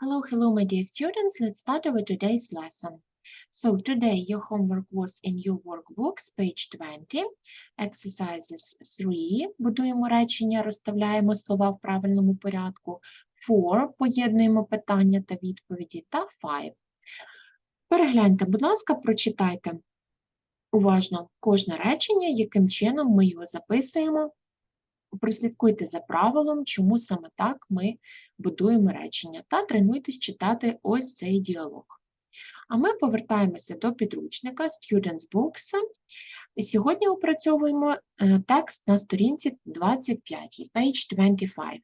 Hello, hello, my dear students. Let's start our today's lesson. So today your homework was in your workbooks, page 20, exercises 3, будуємо речення, розставляємо слова в правильному порядку, 4, поєднуємо питання та відповіді, та 5. Перегляньте, будь ласка, прочитайте уважно кожне речення, яким чином ми його записуємо. Прослідкуйте за правилом, чому саме так ми будуємо речення, та тренуйтесь читати ось цей діалог. А ми повертаємося до підручника Students Books. І Сьогодні опрацьовуємо е, текст на сторінці 25, page 25.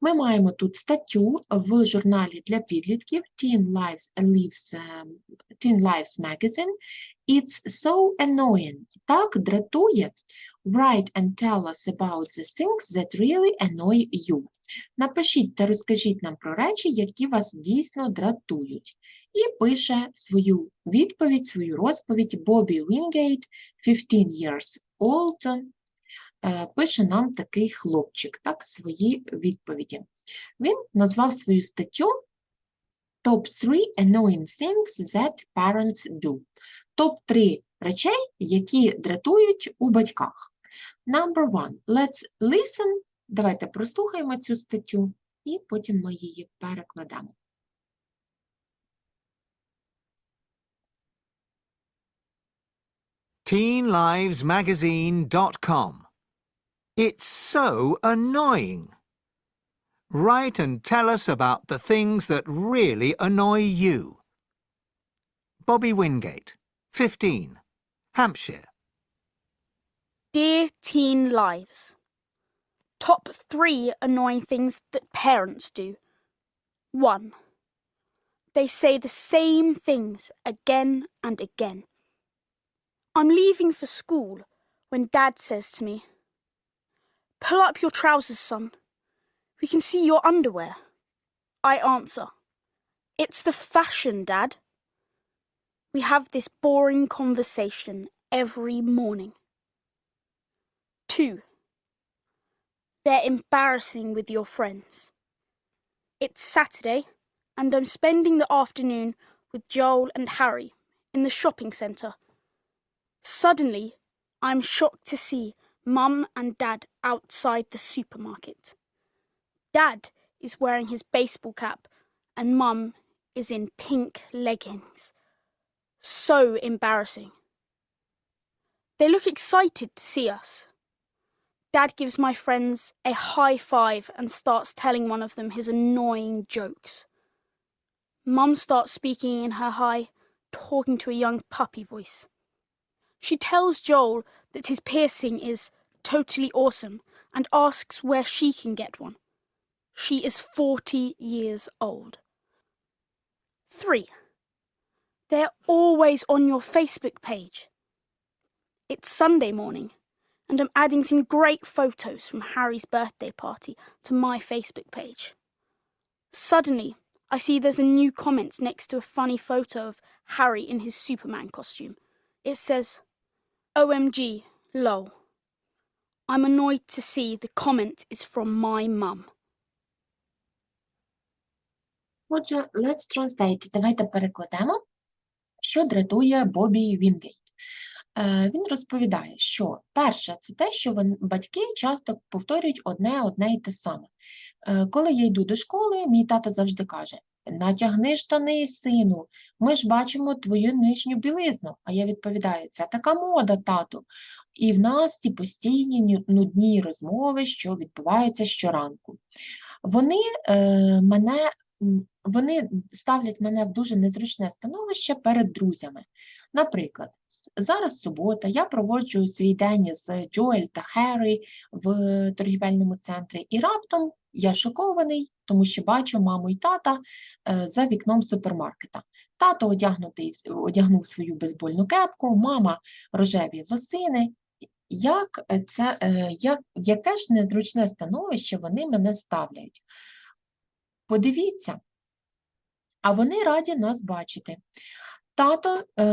Ми маємо тут статтю в журналі для підлітків Teen Lives, Lives, е, Teen Lives Magazine. It's so annoying. Так, дратує. Write and tell us about the things that really annoy you. Напишіть та розкажіть нам про речі, які вас дійсно дратують. І пише свою відповідь, свою розповідь Бобі Вінгейт, 15 years old, е, пише нам такий хлопчик, так, свої відповіді. Він назвав свою статтю Top 3 annoying things that parents do. Топ-3 речей, які дратують у батьках. Number one. Let's listen. Давайте прослухаємо цю статтю, і потім ми її перекладемо. teenlivesmagazine.com. It's so annoying. Write and tell us about the things that really annoy you. Bobby Wingate, 15, Hampshire. Dear Teen Lives, Top 3 annoying things that parents do. 1. They say the same things again and again. I'm leaving for school when Dad says to me, Pull up your trousers, son. We can see your underwear. I answer, It's the fashion, Dad. We have this boring conversation every morning. 2. They're embarrassing with your friends. It's Saturday, and I'm spending the afternoon with Joel and Harry in the shopping centre. Suddenly, I'm shocked to see Mum and Dad outside the supermarket. Dad is wearing his baseball cap, and Mum is in pink leggings. So embarrassing. They look excited to see us. Dad gives my friends a high five and starts telling one of them his annoying jokes. Mum starts speaking in her high, talking to a young puppy voice. She tells Joel that his piercing is totally awesome and asks where she can get one. She is 40 years old. 3. They're always on your Facebook page. It's Sunday morning, and I'm adding some great photos from Harry's birthday party to my Facebook page. Suddenly, I see there's a new comment next to a funny photo of Harry in his Superman costume. It says, OMG, lol. I'm annoyed to see the comment is from my mum. Отже, let's translate. Давайте перекладемо, що дратує Бобі Вінгейт. Е, Він розповідає, що перше, це те, що батьки часто повторюють одне одне і те саме. Е, Коли я йду до школи, мій тато завжди каже: натягни штани, сину, ми ж бачимо твою нижню білизну. А я відповідаю: це така мода, тату. І в нас ці постійні нудні розмови, що відбуваються щоранку. Вони е, мене вони ставлять мене в дуже незручне становище перед друзями. Наприклад, зараз субота, я проводжу свій день з Джоель та Херрі в торгівельному центрі, і раптом я шокований, тому що бачу маму і тата е, за вікном супермаркета. Тато одягнутий, одягнув свою бейсбольну кепку, мама рожеві лосини. Як це, е, як, яке ж незручне становище вони мене ставляють? Подивіться, а вони раді нас бачити. Тато е,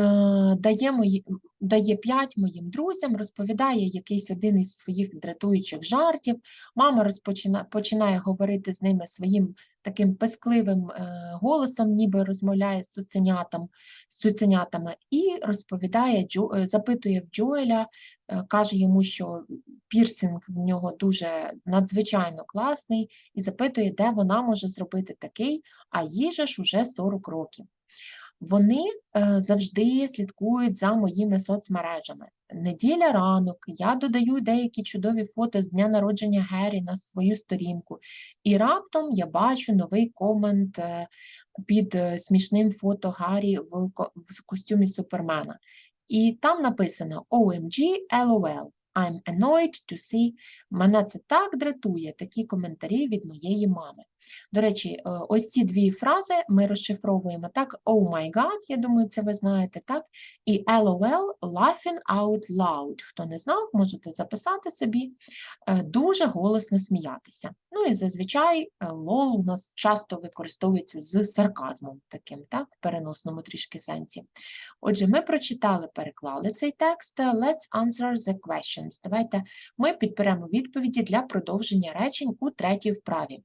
дає, мої, дає п'ять моїм друзям, розповідає якийсь один із своїх дратуючих жартів. Мама розпочина, починає говорити з ними своїм таким пескливим е, голосом, ніби розмовляє з цуценятом, з цуценятами, і розповідає, е, запитує в Джоеля, каже йому, що пірсинг в нього дуже надзвичайно класний, і запитує, де вона може зробити такий, а їй же ж уже 40 років. Вони е, завжди слідкують за моїми соцмережами. Неділя ранок, я додаю деякі чудові фото з дня народження Гері на свою сторінку, і раптом я бачу новий комент е, під е, смішним фото Гаррі в, ко- в костюмі Супермена. І там написано OMG LOL. I'm annoyed to see. Мене це так дратує, такі коментарі від моєї мами. До речі, е, ось ці дві фрази ми розшифровуємо так: Oh my God, я думаю, це ви знаєте, так? І LOL laughing out loud. Хто не знав, можете записати собі е, дуже голосно сміятися. Ну і зазвичай е, LOL у нас часто використовується з сарказмом таким, так, в переносному трішки сенсі. Отже, ми прочитали, переклали цей текст. Let's answer the questions. Давайте ми підберемо відповіді для продовження речень у третій вправі.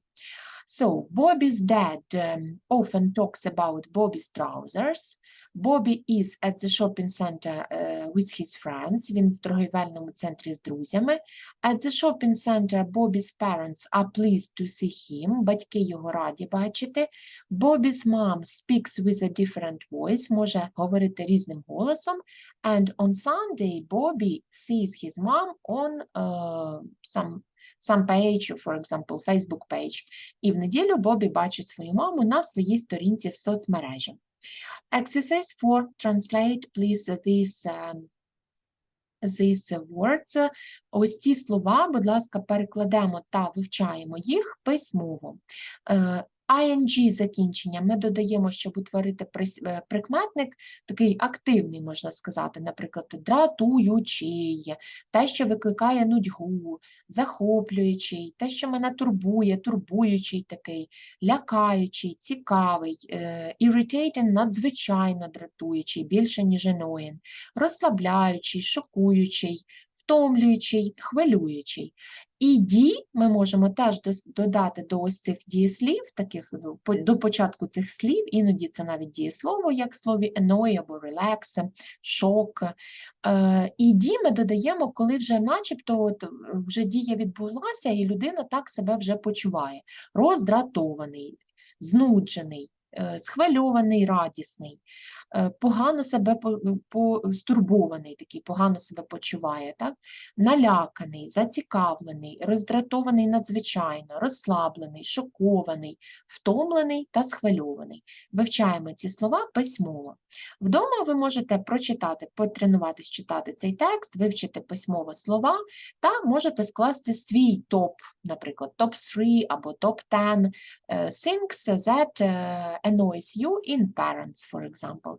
So, Bobby's dad um, often talks about Bobby's trousers. Bobby is at the shopping center uh, with his friends. Він в торгівельному центрі з друзями. At the shopping center, Bobby's parents are pleased to see him. Батьки його раді бачити. Bobby's mom speaks with a different voice. Може говорити різним голосом. And on Sunday, Bobby sees his mom on uh, some, some пейдж, for example, Facebook page. І в неділю Бобі бачить свою маму на своїй сторінці в соцмережі. Exercise 4. Translate, please, these, um, these words. Ось ці слова, будь ласка, перекладемо та вивчаємо їх письмово. ING закінчення ми додаємо, щоб утворити е, прикметник, такий активний, можна сказати, наприклад, дратуючий, те, що викликає нудьгу, захоплюючий, те, що мене турбує, турбуючий такий, лякаючий, цікавий, е, irritating, надзвичайно дратуючий, більше, ніж annoying, розслабляючий, шокуючий, втомлюючий, хвилюючий. І ді ми можемо теж додати до ось цих дієслів, таких ну, до початку цих слів, іноді це навіть дієслово, як в слові annoy або relax, шок. Е, І ді ми додаємо, коли вже начебто от, вже дія відбулася, і людина так себе вже почуває. Роздратований, знуджений, е, схвильований, радісний, погано себе стурбований, такий погано себе почуває, так? наляканий, зацікавлений, роздратований надзвичайно, розслаблений, шокований, втомлений та схвильований. Вивчаємо ці слова письмово. Вдома ви можете прочитати, потренуватись читати цей текст, вивчити письмово слова та можете скласти свій топ, наприклад, топ 3 або топ 10 е, things that е, annoys you in parents, for example.